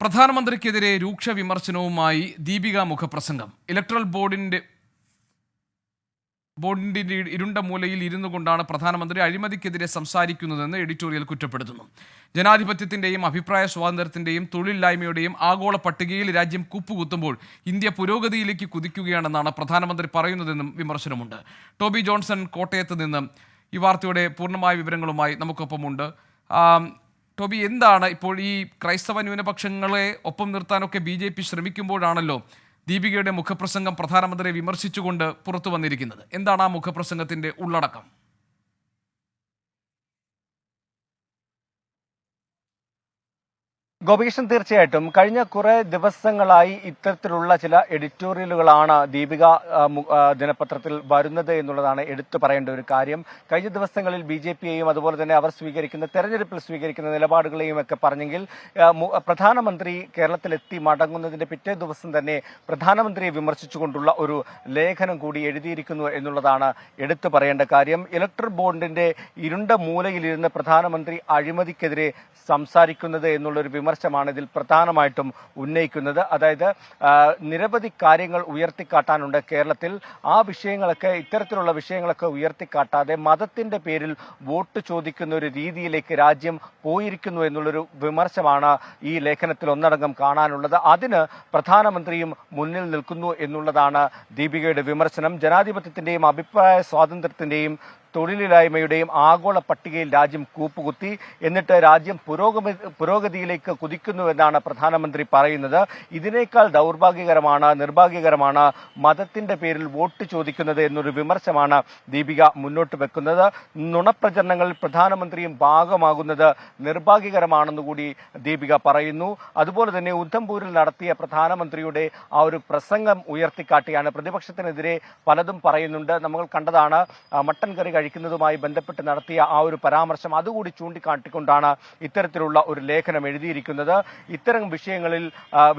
പ്രധാനമന്ത്രിക്കെതിരെ രൂക്ഷ വിമർശനവുമായി ദീപിക മുഖപ്രസംഗം. ഇലക്ട്രൽ ബോർഡിന്റെ ബോർഡിന്റെ ഇരുണ്ട മൂലയിൽ ഇരുന്നു കൊണ്ടാണ് പ്രധാനമന്ത്രി അഴിമതിക്കെതിരെ സംസാരിക്കുന്നതെന്ന് എഡിറ്റോറിയൽ കുറ്റപ്പെടുത്തുന്നു. ജനാധിപത്യത്തിന്റെയും അഭിപ്രായ സ്വാതന്ത്ര്യത്തിന്റെയും തൊഴിലില്ലായ്മയുടെയും ആഗോള പട്ടികയിൽ രാജ്യം കുപ്പുകുത്തുമ്പോൾ ഇന്ത്യ പുരോഗതിയിലേക്ക് കുതിക്കുകയാണെന്നാണ് പ്രധാനമന്ത്രി പറയുന്നതെന്നും വിമർശനമുണ്ട്. ടോബി ജോൺസൺ കോട്ടയത്ത് നിന്ന് ഈ വാർത്തയുടെ പൂർണമായ വിവരങ്ങളുമായി നമുക്കൊപ്പമുണ്ട്. ടോബി എന്താണ് ഇപ്പോൾ ഈ ക്രൈസ്തവ ന്യൂനപക്ഷങ്ങളെ ഒപ്പം നിർത്താനൊക്കെ ബി ജെ പി ശ്രമിക്കുമ്പോഴാണല്ലോ ദീപികയുടെ മുഖപ്രസംഗം പ്രധാനമന്ത്രിയെ വിമർശിച്ചുകൊണ്ട് പുറത്തു വന്നിരിക്കുന്നത്? എന്താണ് ആ മുഖപ്രസംഗത്തിന്റെ ഉള്ളടക്കം? ഗോപികൃഷ്ണൻ തീർച്ചയായിട്ടും. കഴിഞ്ഞ കുറെ ദിവസങ്ങളായി ഇത്തരത്തിലുള്ള ചില എഡിറ്റോറിയലുകളാണ് ദീപിക ദിനപത്രത്തിൽ വരുന്നത് എന്നുള്ളതാണ് എടുത്തു പറയേണ്ട ഒരു കാര്യം. കഴിഞ്ഞ ദിവസങ്ങളിൽ ബി ജെ പിയെയും അതുപോലെ തന്നെ അവർ സ്വീകരിക്കുന്ന തെരഞ്ഞെടുപ്പിൽ സ്വീകരിക്കുന്ന നിലപാടുകളെയും ഒക്കെ പറഞ്ഞെങ്കിൽ പ്രധാനമന്ത്രി കേരളത്തിലെത്തി മടങ്ങുന്നതിന്റെ പിറ്റേ ദിവസം തന്നെ പ്രധാനമന്ത്രിയെ വിമർശിച്ചുകൊണ്ടുള്ള ഒരു ലേഖനം കൂടി എഴുതിയിരിക്കുന്നു എന്നുള്ളതാണ് എടുത്തു പറയേണ്ട കാര്യം. ഇലക്ട്രൽ ബോണ്ടിന്റെ ഇരുണ്ട മൂലയിലിരുന്ന് പ്രധാനമന്ത്രി അഴിമതിക്കെതിരെ സംസാരിക്കുന്നത് എന്നുള്ളൊരു വിമർശമാണ് ഇതിൽ പ്രധാനമായിട്ടും ഉന്നയിക്കുന്നത്. അതായത് നിരവധി കാര്യങ്ങൾ ഉയർത്തിക്കാട്ടാനുണ്ട് കേരളത്തിൽ. ആ വിഷയങ്ങളൊക്കെ ഇത്തരത്തിലുള്ള വിഷയങ്ങളൊക്കെ ഉയർത്തിക്കാട്ടാതെ മതത്തിന്റെ പേരിൽ വോട്ട് ചോദിക്കുന്ന ഒരു രീതിയിലേക്ക് രാജ്യം പോയിരിക്കുന്നു എന്നുള്ളൊരു വിമർശമാണ് ഈ ലേഖനത്തിൽ ഒന്നടങ്കം കാണാനുള്ളത്. അതിന് പ്രധാനമന്ത്രിയും മുന്നിൽ നിൽക്കുന്നു എന്നുള്ളതാണ് ദീപികയുടെ വിമർശനം. ജനാധിപത്യത്തിന്റെയും അഭിപ്രായ സ്വാതന്ത്ര്യത്തിന്റെയും തൊഴിലില്ലായ്മയുടെയും ആഗോള പട്ടികയിൽ രാജ്യം കൂപ്പുകുത്തി എന്നിട്ട് രാജ്യം പുരോഗമി പുരോഗതിയിലേക്ക് കുതിക്കുന്നുവെന്നാണ് പ്രധാനമന്ത്രി പറയുന്നത്. ഇതിനേക്കാൾ ദൗർഭാഗ്യകരമാണ് നിർഭാഗ്യകരമാണ് മതത്തിന്റെ പേരിൽ വോട്ട് ചോദിക്കുന്നത് എന്നൊരു വിമർശമാണ് ദീപിക മുന്നോട്ട് വെക്കുന്നത്. നുണപ്രചരണങ്ങളിൽ പ്രധാനമന്ത്രിയും ഭാഗമാകുന്നത് നിർഭാഗ്യകരമാണെന്ന് കൂടി ദീപിക പറയുന്നു. അതുപോലെ തന്നെ ഉദ്ധംപൂരിൽ നടത്തിയ പ്രധാനമന്ത്രിയുടെ ആ ഒരു പ്രസംഗം ഉയർത്തിക്കാട്ടിയാണ് പ്രതിപക്ഷത്തിനെതിരെ പലതും പറയുന്നുണ്ട്. നമ്മൾ കണ്ടതാണ് മട്ടൻ കറി കഴിക്കുന്നതുമായി ബന്ധപ്പെട്ട് നടത്തിയ ആ ഒരു പരാമർശം അതുകൂടി ചൂണ്ടിക്കാട്ടിക്കൊണ്ടാണ് ഇത്തരത്തിലുള്ള ഒരു ലേഖനം എഴുതിയിരിക്കുന്നത്. ഇത്തരം വിഷയങ്ങളിൽ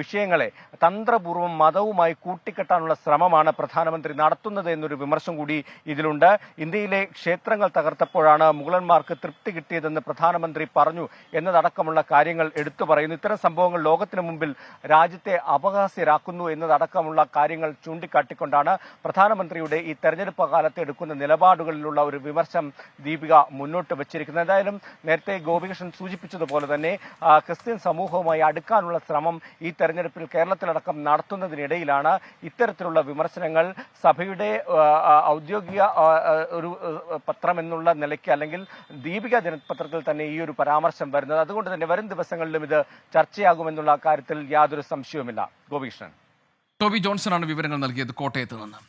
വിഷയങ്ങളെ തന്ത്രപൂർവം മതവുമായി കൂട്ടിക്കെട്ടാനുള്ള ശ്രമമാണ് പ്രധാനമന്ത്രി നടത്തുന്നത് എന്നൊരു വിമർശം കൂടി ഇതിലുണ്ട്. ഇന്ത്യയിലെ ക്ഷേത്രങ്ങൾ തകർത്തപ്പോഴാണ് മുഗളന്മാർക്ക് തൃപ്തി കിട്ടിയതെന്ന് പ്രധാനമന്ത്രി പറഞ്ഞു എന്നതടക്കമുള്ള കാര്യങ്ങൾ എടുത്തു പറയുന്നു. ഇത്തരം സംഭവങ്ങൾ ലോകത്തിന് മുമ്പിൽ രാജ്യത്തെ അപഹാസ്യരാക്കുന്നു എന്നതടക്കമുള്ള കാര്യങ്ങൾ ചൂണ്ടിക്കാട്ടിക്കൊണ്ടാണ് പ്രധാനമന്ത്രിയുടെ ഈ തെരഞ്ഞെടുപ്പ് കാലത്ത് എടുക്കുന്ന നിലപാടുകളിലുള്ള ഒരു വിമർശം ദീപിക മുന്നോട്ട് വച്ചിരിക്കുന്നത്. എന്തായാലും നേരത്തെ ഗോപികൃഷ്ണൻ സൂചിപ്പിച്ചതുപോലെ തന്നെ ക്രിസ്ത്യൻ സമൂഹവുമായി അടുക്കാനുള്ള ശ്രമം ഈ തെരഞ്ഞെടുപ്പിൽ കേരളത്തിലടക്കം നടത്തുന്നതിനിടയിലാണ് ഇത്തരത്തിലുള്ള വിമർശനങ്ങൾ. സഭയുടെ ഔദ്യോഗിക ഒരു പത്രം എന്നുള്ള നിലയ്ക്ക് അല്ലെങ്കിൽ ദീപിക ദിനപത്രത്തിൽ തന്നെ ഈ ഒരു പരാമർശം വരുന്നത്. അതുകൊണ്ട് തന്നെ വരും ദിവസങ്ങളിലും ഇത് ചർച്ചയാകുമെന്നുള്ള കാര്യത്തിൽ യാതൊരു സംശയവുമില്ല. ഗോപികൃഷ്ണൻ. ടോബി ജോൺസൺ ആണ് വിവരങ്ങൾ നൽകിയത് കോട്ടയത്ത് നിന്ന്.